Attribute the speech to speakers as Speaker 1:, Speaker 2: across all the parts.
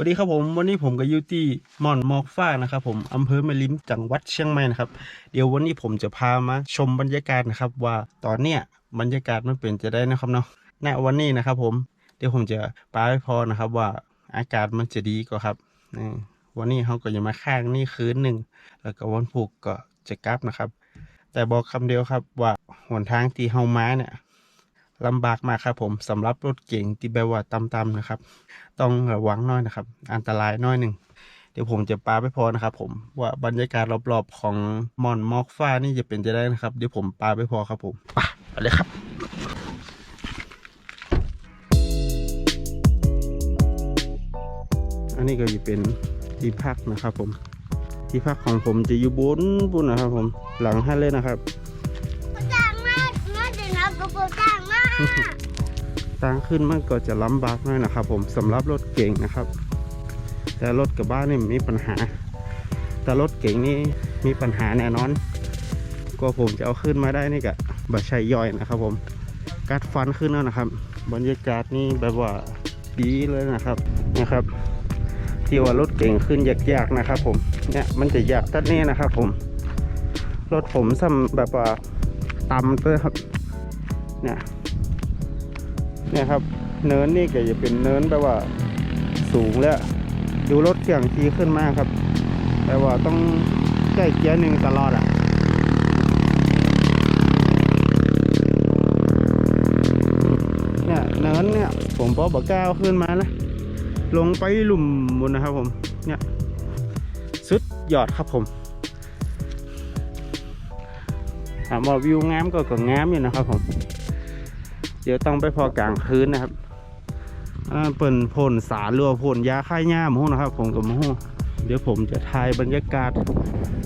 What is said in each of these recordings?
Speaker 1: วัสดีครับผมวันนี้ผมกับยูตี้มอนมอกฟ้านะครับผมอำเภอแม่ริมจังหวัดเชียงใหม่นะครับเดี๋ยววันนี้ผมจะพามาชมบรรยากาศนะครับ ว่าตอนเนี้ยบรรยากาศมันเป็นจะได้นะครับเนาะณวันนี้นะครับ ผมเดี๋ยวผมจะปาให้พอนะครับว่าอากาศมันจะดีกว่าครับวันนี้เขาก็จะมาข้างนี่คืนหนึ่งแล้วก็วันพุธก็จะกลับนะครับ แต่บอกคำเดียวครับว่าหนทางที่เฮามาเนี่ย ลำบากมากครับผมสำหรับรถเก๋งที่แบบว่าต่ำๆนะครับ ต้องระวังน้อยนะครับ อันตรายน้อยหนึ่งเดี๋ยวผมจะปาไปพอนะครับ ผมว่าบรรยากาศรอบๆของมอนมอกฟ้านี่จะเป็นจะได้นะครับเดี๋ยวผมปาไปพอครับผมไปไปเลยครับอันนี้ก็จะเป็นที่พักนะครับผม ที่พักของผมจะอยู่บนบุญนะครับผมหลังห้เลยนะครับ ทางขึ้นมันก็จะล้ำบากหน่อยนะครับ ผมสำหรับรถเก่งนะครับ แต่รถกระบะนี่มีปัญหา แต่รถเก่งนี่มีปัญหาแน่นอนก็ผมจะเอาขึ้นมาได้นี่กะบัชัยย่อยนะครับผมกัดฟันขึ้นแล้วนะครับ บรรยากาศนี่แบบว่าดีเลยนะครับนะครับ ที่ว่ารถเก่งขึ้นยากๆนะครับผมเนี่ยมันจะยากตัดนี้นะครับ ผมรถผมซ้ำแบบว่าต่ำเลยครับเนี่ย เนี่ยครับ เนินนี่ก็จะเป็นเนินแบบว่าสูงแล้ว ดูรถเสียงทีขึ้นมากครับ แต่ว่าต้องใช้เกียร์หนึ่งตลอดอะเนี่ยเนินเนี่ยผมพอบอกก้าวขึ้นมานะลงไปหลุมบนนะครับผมเนี่ยสุดยอดครับผมถามว่าวิวงามก็ก็งามอยู่นะครับผม ดี๋ยวต้องไปพอกลางคืนนะครับอ่าเปิ่นพ่นสารรัวพ่นยาฆ่าหญ้าหมูนะครับ ผมกับหมูเดี๋ยวผมจะถ่ายบรรยากาศ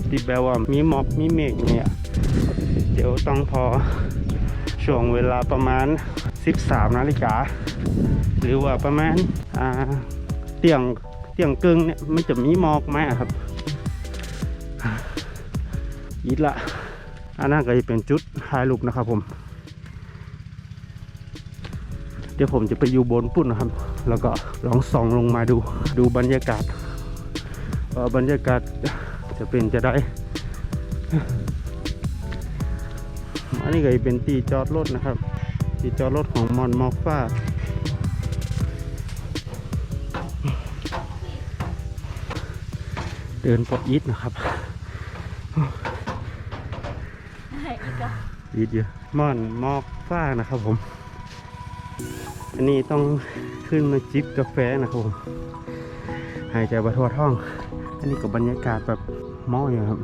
Speaker 1: ที่แบบว่ามีหมอกมีเมฆเนี่ยเดี๋ยวต้องพอช่วงเวลาประมาณ 13 นาฬิกา หรือว่าประมาณอ่าเตียงเตียงกึ่งเนี่ยมันจะมีหมอกไหมครับยิดละอันนั้นก็จะเป็นจุดถ่ายรูปนะครับผม เดี๋ยวผมจะไปอยู่บนปุ่นนะครับ แล้วก็ลองส่องลงมาดูดูบรรยากาศว่าบรรยากาศจะเป็นจะได้อันนี้ก็จะเป็นที่จอดรถนะครับที่จอดรถของมอนมอฟฟ้าเดินปอดยิดนะครับยิดเยอะมอนมอกฟ้านะครับผม อันนี้ต้องขึ้นมาจิบกาแฟนะครับผมหายใจบะทัวท้อง อันนี้ก็บบรรยากาศแบบหม้ออยู่ครับ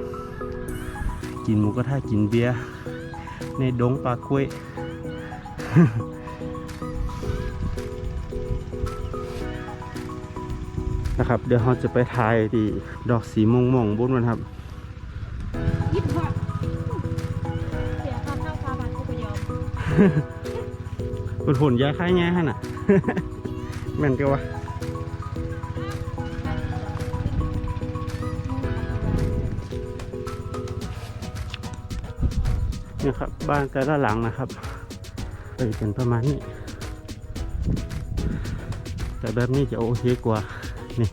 Speaker 1: กินหมูกระทะกินเบียร์ในดงปลากล้วยนะครับ เดี๋ยวเราจะไปถ่ายที่ดอกสีม่วงม่วงๆบนมันครับ
Speaker 2: ยิบหักเสียค่าเช่าพาบันก็ไปยอม
Speaker 1: คุณผลยาค่ายแง่ฮะน่ะแม่นเดียวะนี่ครับ บ้านแต่ละหลังนะครับเป็นประมาณนี้ แต่แบบนี้จะโอเคกว่า นี่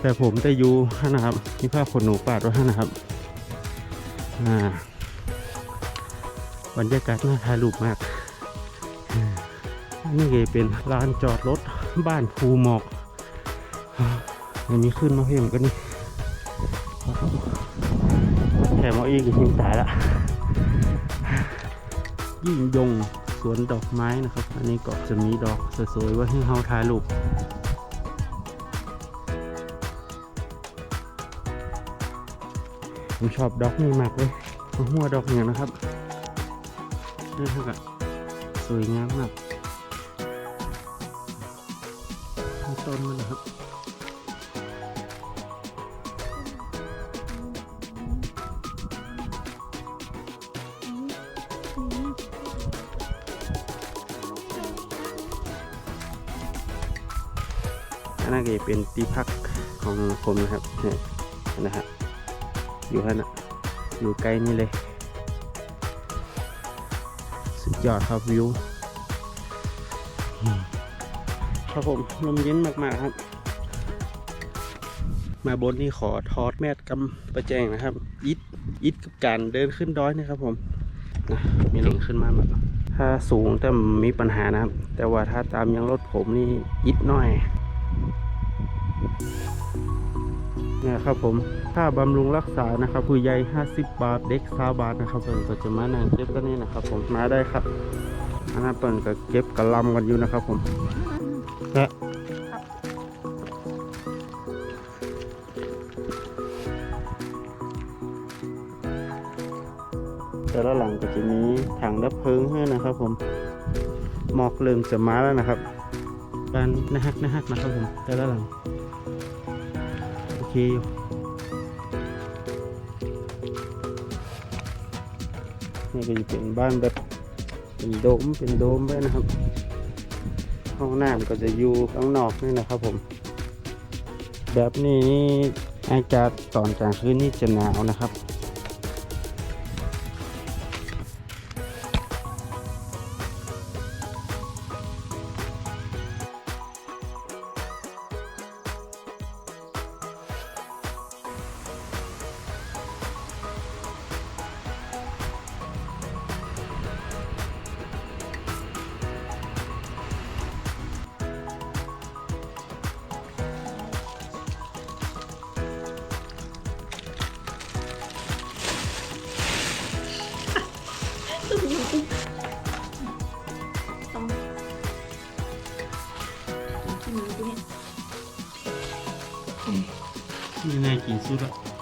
Speaker 1: แต่ผมจะอยู่นะครับมีผ้าขนหนูปาดไว้ฮะนะครับ อ่าบรรยากาศน่าถ่ายรูปมาก นนี้ก็เป็นลานจอดรถบ้านภูหมอกยังมีขึ้นมาเพียงกันนี่แถมเอาอีกหิมตายละยิ่งยงสวนดอกไม้นะครับ อันนี้ก็จะมีดอกสวยๆไว้ให้เฮาถ่ายรูปผมชอบดอกนี้มากเลยหัวดอกอย่างนะครับนี่ครับสวยงามมาก ตนมันนะครับนนั้นก็จะเป็นที่พักของผมนะครับเนี่ยนะฮะอยู่ท่านนะอยู่ใกล้นี่เลย สุดยอดครับวิว ครับผมลมเย็นมากๆครับ มาบนนี่ขอทอดแมทกำประแจงนะครับอิดอิดกับการเดินขึ้นดอยนะครับผมนะมีลงขึ้นมาแบบถ้าสูงแต่มีปัญหานะครับ แต่ว่าถ้าตามยังรถผมนี่อิดหน่อยนี่ยครับผมค่าบำรุงรักษานะครับผู้ใหญ่ 50 บาท เด็ก20บาทนะครับเพิ่นก็จะมานั่งเก็บกันนี่นะครับ ผมมาได้ครับอันนั้นเปิ่นก็เก็บกระลำกันอยู่นะครับผม และแต่ละหลังก็จะมีถังดับเพลิงให้นะครับ ผมหมอกเริ่มจะมาแล้วนะครับบานนะฮักนะฮักนะครับผมแต่ละหลังโอเคอยู่นี่ก็จะเป็นบ้านแบบเป็นโดมเป็นโดมไว้นะครับ ห้องน้ำก็จะอยู่ข้างนอกนี่นะครับผม แบบนี้นี่อากาศตอนกลางคืนนี่จะหนาวนะครับ นี่น่า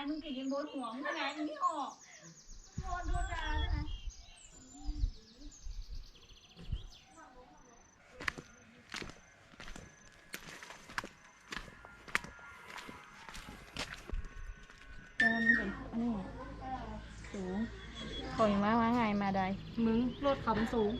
Speaker 1: า
Speaker 2: ยมึงกินยินบนหัวมึงไงมึงไม่ออกโดนโดนด่าด้วยนะเดินเห็นอันนี้สูงคอยมาว่าไงมาได้มึงรถเขามันสูง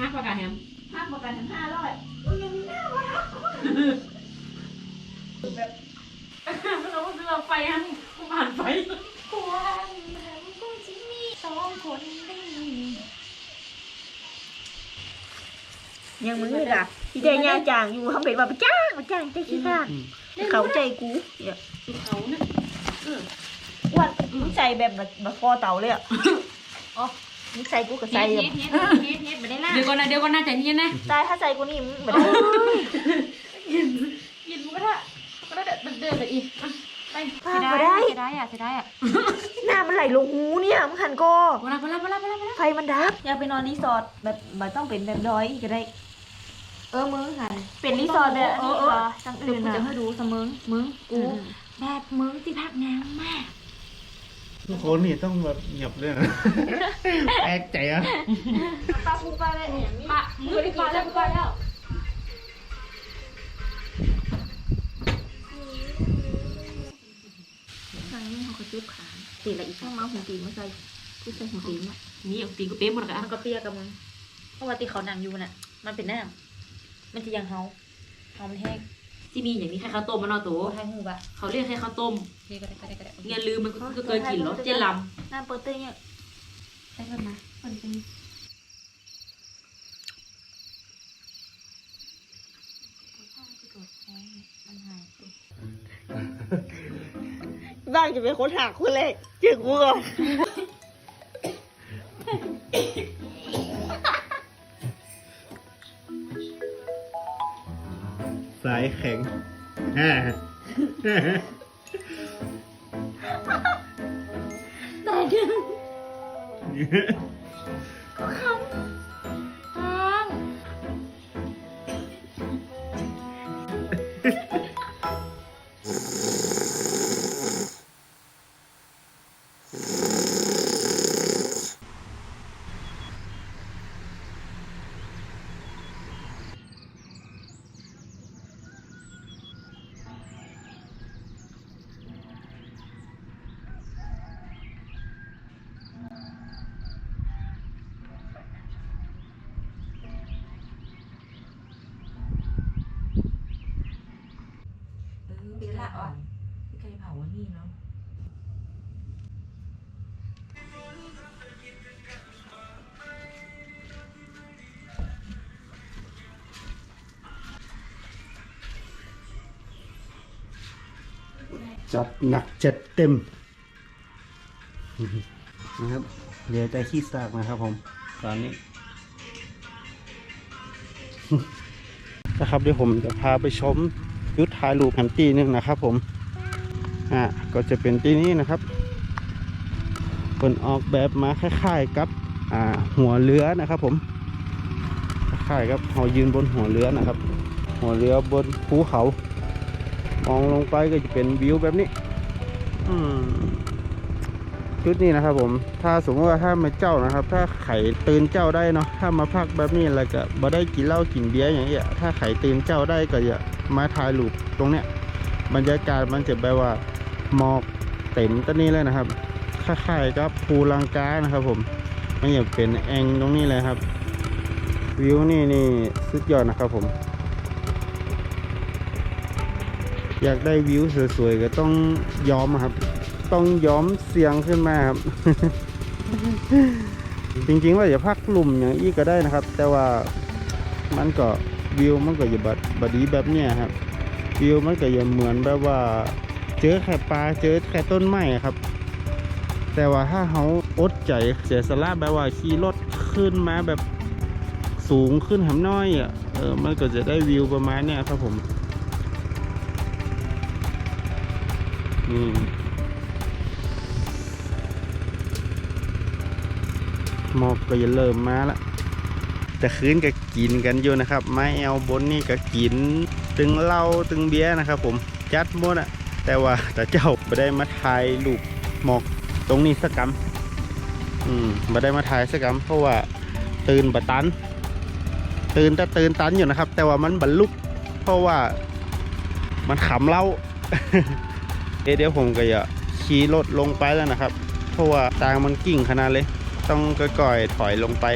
Speaker 3: ห้าประกันแฮม
Speaker 2: ห้าประกันทั้งห้าร้อย
Speaker 3: เราก็ซื้อเอาไฟฮันผ่านไฟ
Speaker 2: ควรมันก็จะมีสองคนได้
Speaker 4: ยังมือล่ะที่ได้ยาจางอยู่ทำเป็นว่าไปจ้างไปจ้างใจขี้ข้านเขาใจกูเนี่ย
Speaker 3: เขาเนี่ย
Speaker 4: ว่ามึงใส่แบบแบบแบบคอเต่าเลยอะอ๋อมึงใส่กูกับ
Speaker 2: เฮ็
Speaker 4: ใส่
Speaker 2: ด
Speaker 4: แบบ
Speaker 2: เฮ็ดเฮ็ดเฮ็ดเฮ็ดไม่ได้ล่ะ
Speaker 3: เดี๋ยวก่อนนะเดี๋ยวก่อนนะใจเย็นนะ
Speaker 4: ตายถ้าใส่กูนี่มึงแบบได้
Speaker 3: ยินหมูกระทะก็ได้เดินเดินไปอีกไป
Speaker 4: พาไปได้
Speaker 2: เสียดายอะเสียดายอะ
Speaker 4: หน้ามันไหลลงหูเนี่ยมึงหันก็
Speaker 3: พอละพอละพอละพอละพอละ
Speaker 4: ไฟมันดับอยากไปนอนรีสอร์ทแบบแบบต้องเป็นแบบดอยก็ได้
Speaker 2: เออมึงหัน
Speaker 4: เป็นรีสอร์ทแบบนี้เหรอจัง
Speaker 2: เดี๋ย
Speaker 4: อื่
Speaker 2: วนกู
Speaker 4: นะ
Speaker 2: จะให้ดูเสมอมึงกูแบบมึงที่พักน้ำมาก
Speaker 1: ทุกคนนี่ต้องแบบเงียบเลยนะแปลกใจอะ
Speaker 2: ปลาปูปลาอะไรเนี่ยปลามึงได้ปลาแล้วปลาแล้ว
Speaker 4: ทางนี้เขาก็จุบขาตีละอีกข้างมาหุ่นตีมาใส่กูใส่หุ่นตีมา
Speaker 3: นี่เอาตีกูเป๊ะหมดเลย
Speaker 4: มั
Speaker 3: อะ
Speaker 4: นก็เปียกับมึงเพราะว่าที่เขานั่งอยู่น่ะ มันเป็นน้ำ มันจะยังเฮาเฮามันแห้ง
Speaker 3: ที่มีอย่างนี้แค่ข้าวต้มมันเอาตัว
Speaker 4: โอ้ให้หูบะ
Speaker 3: เขาเรียกแค่ข้าวต้ม
Speaker 2: นี่ก็ได้ก็ได้ก็ได้
Speaker 3: อย่าลืมมันก็เกินกินแล้วเจนล
Speaker 4: น้ำเปิดเต้ยเนี่ย
Speaker 2: ใช่กันนะมันเป็นมันหาย
Speaker 4: จะเป็นคนหักคนแรกเจอกูก่อน
Speaker 1: สายแข็งฮ่า
Speaker 3: แต่ดึงก็คำ
Speaker 1: จัดหนักจัดเต็มนะครับเหลือแต่ขี้ซากนะครับผม ตอนนี้นะครับเดี๋ยวผมจะพาไปชมยุทธถ่ายรูปแผ่นตีหนึงนะครับผม อ่าก็จะเป็นตีนี้นะครับคนออกแบบมาคล้ายๆกับอ่าหัวเรือนะครับผม คล้ายๆกับเรายืนบนหัวเรือนะครับ หัวเรือบนภูเขา มองลงไปก็จะเป็นวิวแบบนี้ชุดนี้นะครับผม ถ้าสมมติว่าถ้ามาเจ้านะครับ ถ้าไข่ตื่นเจ้าได้เนาะ ถ้ามาพักแบบนี้แล้วก็บ่ได้กินเหล้ากินเบียร์อย่างเงี้ย ถ้าไข่ตื่นเจ้าได้ก็อย่ามาถ่ายรูปตรงเนี้ย บรรยากาศมันจะแบบว่าหมอกเต็มต้นนี้เลยนะครับคล้ายๆกับภูลังกานะครับ ผม มันอยากเป็นแองตรงนี้เลยครับ วิวนี่นี่สุดยอดนะครับผม อยากได้วิวสวยๆก็ต้องย้อมครับ ต้องย้อมเสียงขึ้นมาครับ จริงๆว่าอย่าพักลุ่มอย่างอี้ก็ได้นะครับ แต่ว่ามันก็วิวมันก็อย่าบัดบดีแบบเนี้ยครับวิวมันก็อย่าเหมือนแบบว่า เจอแค่ปลาเจอแค่ต้นไม้ครับ แต่ว่าถ้าเขาอดใจเสียสละแบบว่าขี่รถขึ้นมาแบบสูงขึ้นหำน้อยอะเออมันก็จะได้วิวประมาณเนี้ยครับผม นี่หมอกก็จะเริ่มมาละแต่คืนก็กินกันอยู่นะครับ ไม้แอลบนนี่ก็กิน ตึงเหล้าตึงเบียร์นะครับ ผมจัดหมดอะแต่ว่าแต่เจ้าไม่ได้มาถ่ายรูปหมอกตรงนี้สักกำอืมไม่ได้มาถ่ายสักกำเพราะว่าตื่นบะตัน ตื่นแต่ตื่นตันอยู่นะครับ แต่ว่ามันบรรลุเพราะว่ามันขำเล้า เดี๋ยวผมก็จะขี่รถลงไปแล้วนะครับ เพราะว่าทางมันกิ่งขนาดเลย ต้องก่อยๆถอยลงไป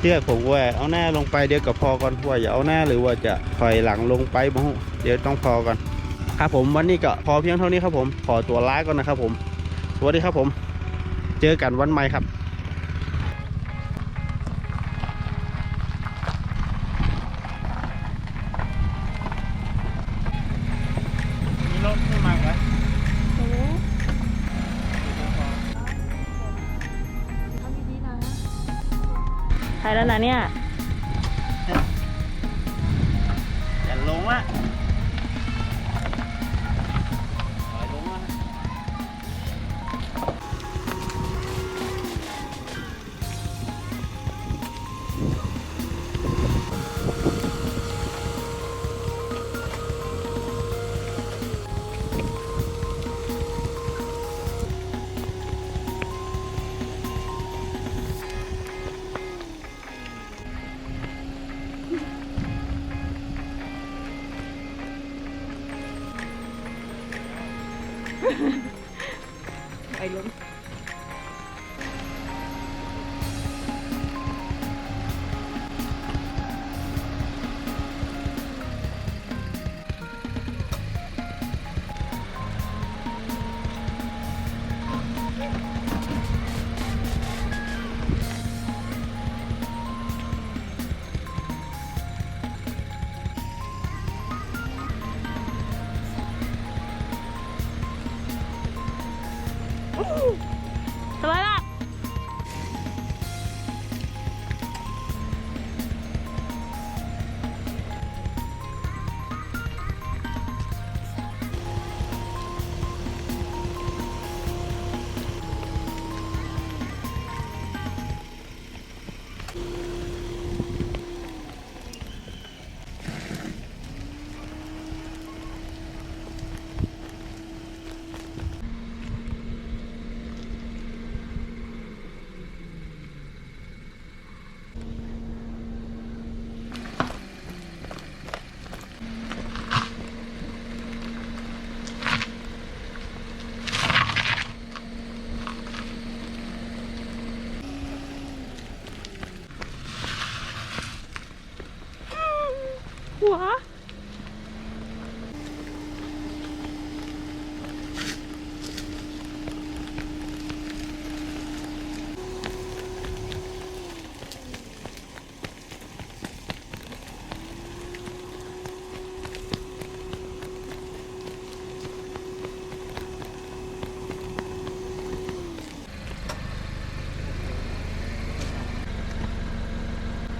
Speaker 1: เรียกผมว่าเอาหน้าลงไปเดี๋ยวกับพอก่อนว่าอย่าเอาหน้าหรือว่าจะถอยหลังลงไปบ้างเดี๋ยวต้องพอก่อนครับผมวันนี้ก็พอเพียงเท่านี้ครับผมขอตัวลาก่อนนะครับผมสวัสดีครับผม เจอกันวันใหม่ครับ
Speaker 2: แล้วนะเนี่ย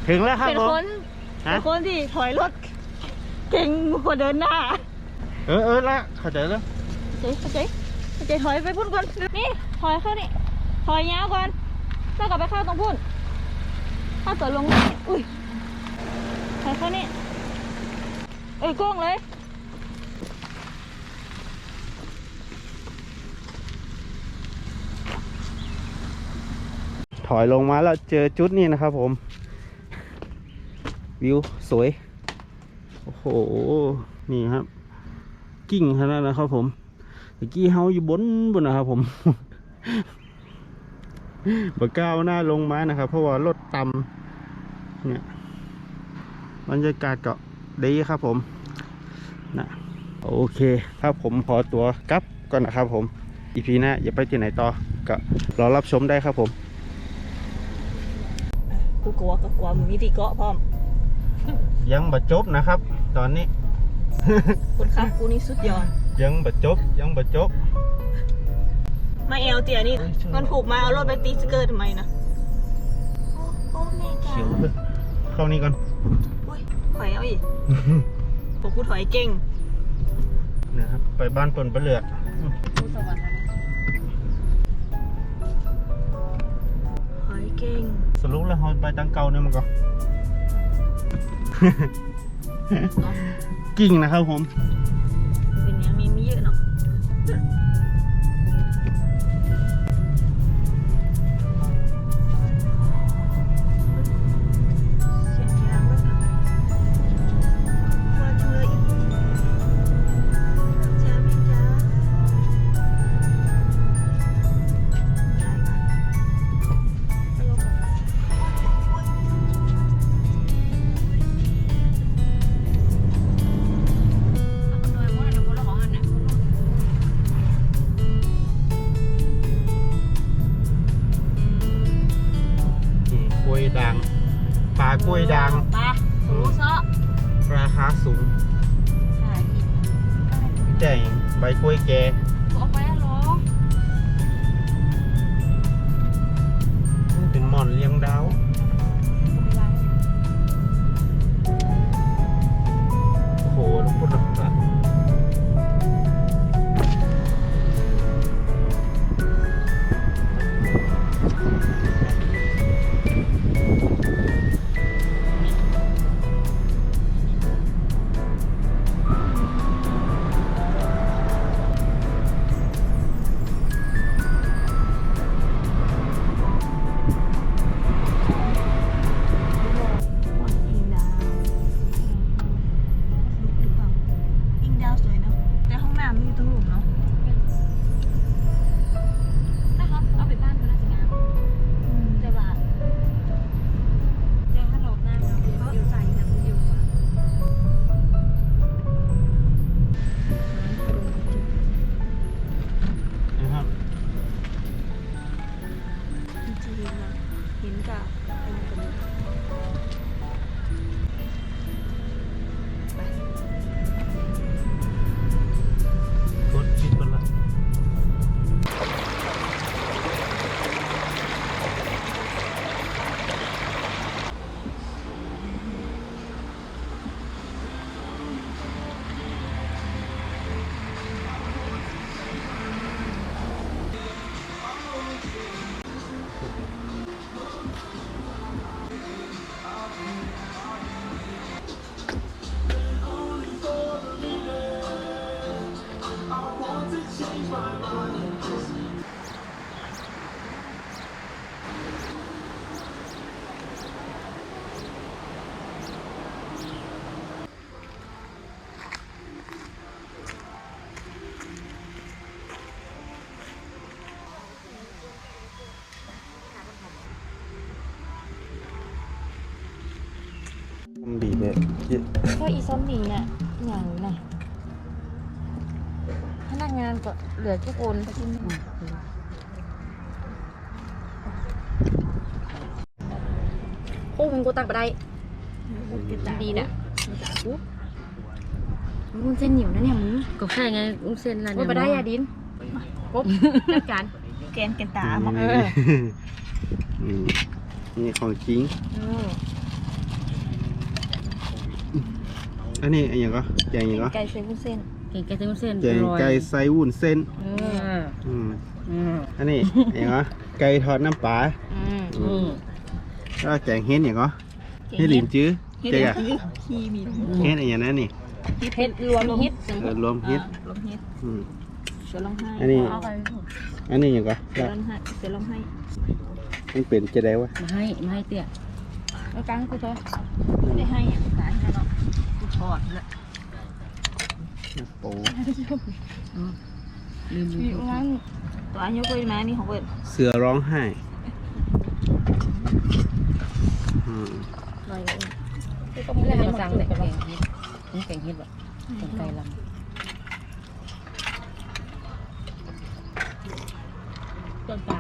Speaker 1: ถึงแล้วครับ
Speaker 2: เป็น
Speaker 1: ผม
Speaker 2: คน
Speaker 1: ฮะ
Speaker 2: เป็นคนที่ถอยรถเก่งกว่าเดินหน้า
Speaker 1: เออเออละเข้าใจแล้ว
Speaker 2: เจ๊เจ๊เจ๊ถอยไปพุ่นก่อนนี่ถอยเข้านี่ถอยยาวก่อนแล้วกลับไปเข้าตรงพุ่นถ้าเกิดลงนี่อุ้ยถอยเข้านี่เอ้ยโก้งเลย
Speaker 1: ถอยลงมาแล้วเจอจุดนี้นะครับผม วิวสวย โอ้โห นี่ครับ กิ่งขนาดนะครับผมตะกี้เฮาอยู่บนบนนะครับผมบก้าวหน้าลงมานะครับ เพราะว่ารถต่ำเนี่ยบรรยากาศก็ดีครับผมนะโอเคครับผมขอตัวกลับก่อนนะครับผมอีพีหน้าอย่าไปที่ไหนต่อก็รอรับชมได้ครับผม
Speaker 4: กูกลัวก็กลัวมึงมีที่เกาะพร้อม
Speaker 1: ยังบ่จบนะครับ ตอนนี้
Speaker 4: คนขับกูนี่สุดยอด
Speaker 1: ยังบ่จบ ยังบ่จบ
Speaker 4: มาเอลเตียนี่มันผูกมาเอารถไปตีสเกอร์ทำไมนะโอ้โอ้แม่จ้า
Speaker 1: เขียวเข้านี่ก่อน
Speaker 4: อุ้ยถอยเอาอีกพวกกูถอยเก่ง
Speaker 1: นะครับไปบ้านปนปลาเหลือก
Speaker 4: ถอยเก่ง
Speaker 1: สรุปแล้วเราไปตังเก่าเนี่ยมันก็ กิ่งนะครับผม
Speaker 4: ด่างปลา
Speaker 1: กล้วยด่าง
Speaker 3: ปลาสูซะ
Speaker 1: ราคาสูง
Speaker 3: ใช่อีก
Speaker 1: แต่งใบกล้วยแก่
Speaker 3: เอาไปอะเหรอ
Speaker 1: เป็นหมอนเลี้ยงดาวโอ้โหทุกคนรั เนี่ยเยอะ
Speaker 4: ก็อีซอมบี้เนี่ยอย่างน่ะพนักงานก็เหลือทุกคนไปที่นี่
Speaker 3: โอ้มึงกูตักไปได้ดีน่ะ
Speaker 4: มุนเส้นเหนียวนะเนี่ยมึง
Speaker 3: ก็ใช่ไงอุ้งเส้นร้าน
Speaker 4: ว่าไปได้ยาดิน
Speaker 3: กบจัดการ
Speaker 4: แกนแกนตาหม
Speaker 1: อนี่ของจริง อันนี้อันอย่างก็แกงอย่างก็
Speaker 4: ไก่ใส่วุ้นเส้น
Speaker 3: เก่งแกจะอุ้งเส้น
Speaker 1: แกงไก่ใส่วุ้นเส้น
Speaker 3: เออ
Speaker 1: อืม
Speaker 3: อืม
Speaker 1: อันนี้อันอย่างก็ไก่ทอดน้ำปลา
Speaker 4: อืม
Speaker 1: อื
Speaker 3: อื
Speaker 1: ม
Speaker 3: ม
Speaker 1: แล้วแกงเฮ็ดอย่างก็เฮ็ดหลินจื้อเจ๊อะ
Speaker 4: ขี้มี
Speaker 1: เฮ็ดอันอย่างนั้นนี่
Speaker 3: เฮ็ดรวมเฮ็ด
Speaker 1: เออรวมเฮ็ด
Speaker 4: ลมเฮ็ด
Speaker 1: อืม
Speaker 4: เสือร้องไห้
Speaker 1: อันนี้
Speaker 4: เอาไป
Speaker 1: อันนี้อย่างก็
Speaker 4: เสือร้องไห้เสือร้องไห้
Speaker 1: มันเป็นจะได้วะ
Speaker 3: มาให้มาให้เตี้ย
Speaker 4: เอากลางกูตัวไม่ได้ให้อะตายแล้วเนาะ
Speaker 3: ทอดละ
Speaker 1: โอ้
Speaker 3: ลืม
Speaker 4: มีงั้นตัวอันยกไปมานี่ของเปิด
Speaker 1: เสือร้องไห้อืม
Speaker 4: ลอยเลย
Speaker 3: ไม่ได้มาสั่งเลยแกงเฮ็ดนี่แกงเฮ็ดแบบแกงไก่ลำต้นปลา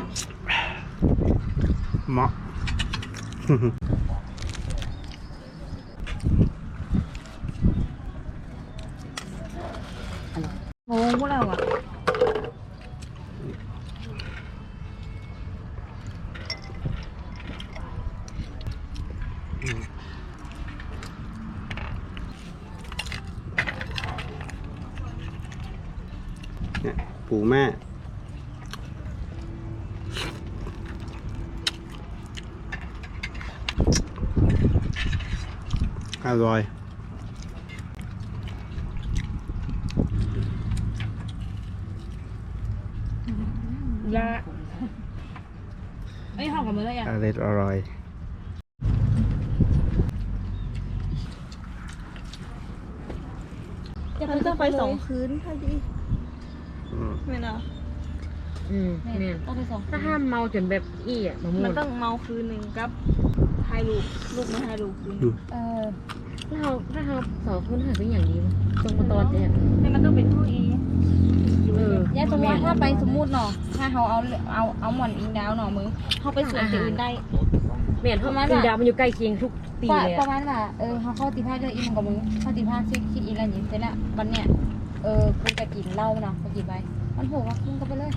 Speaker 1: เหมาะ
Speaker 4: โง่พวกเราอะ
Speaker 1: เนี่ยปูแม่ อ ร่อย
Speaker 3: ยา
Speaker 4: ไม่ห้องกับมือเลยอะ
Speaker 1: อร่อยอร่อย
Speaker 4: จะไปต้องไปสองคืนค่ะดิ
Speaker 1: อืม
Speaker 4: ไม่เนาะ
Speaker 3: อืมแม่น
Speaker 4: ต้องไปสองคื
Speaker 3: ถ้านห้ามเมาจนแบบอี้อะมะม่ว
Speaker 4: มัน
Speaker 3: ง
Speaker 4: ต้องเมาคืนหนึ่งกับถ่ายรูปรูปมาถ่ายรูปคืน
Speaker 3: เออ ถ้าเราถ้าเราสองคนหาเป็นอย่างนี้มั้ยตรงมาตอนเนี่ย
Speaker 4: แต่มันต้องเป็นห้องเอง
Speaker 3: เออ
Speaker 4: เนี่ยสมมติว่าถ้าไปสมมุติเนาะถ้าเขาเอาเอาเอาหมอนอิงดาวเนาะมึงเขาไปสวนที่อื่นได้
Speaker 3: แม่นเพราะ
Speaker 4: ประมาณ
Speaker 3: คือ
Speaker 4: ว่า
Speaker 3: ดาวมันอยู่ใกล้เคียงทุกปี
Speaker 4: ว่า
Speaker 3: เลย
Speaker 4: ป
Speaker 3: อะ
Speaker 4: ระมาณว่าเออเขาเข้าตีผ้าเจออีมึงกับมึงเข้าตีผ้าซิกคิดอีอะไรอย่างเงี้ยเสร็จละวันเนี้ยเออกูจะกินเหล้าเนาะกูกินไปมันโหว่ามึงก็ไปเลย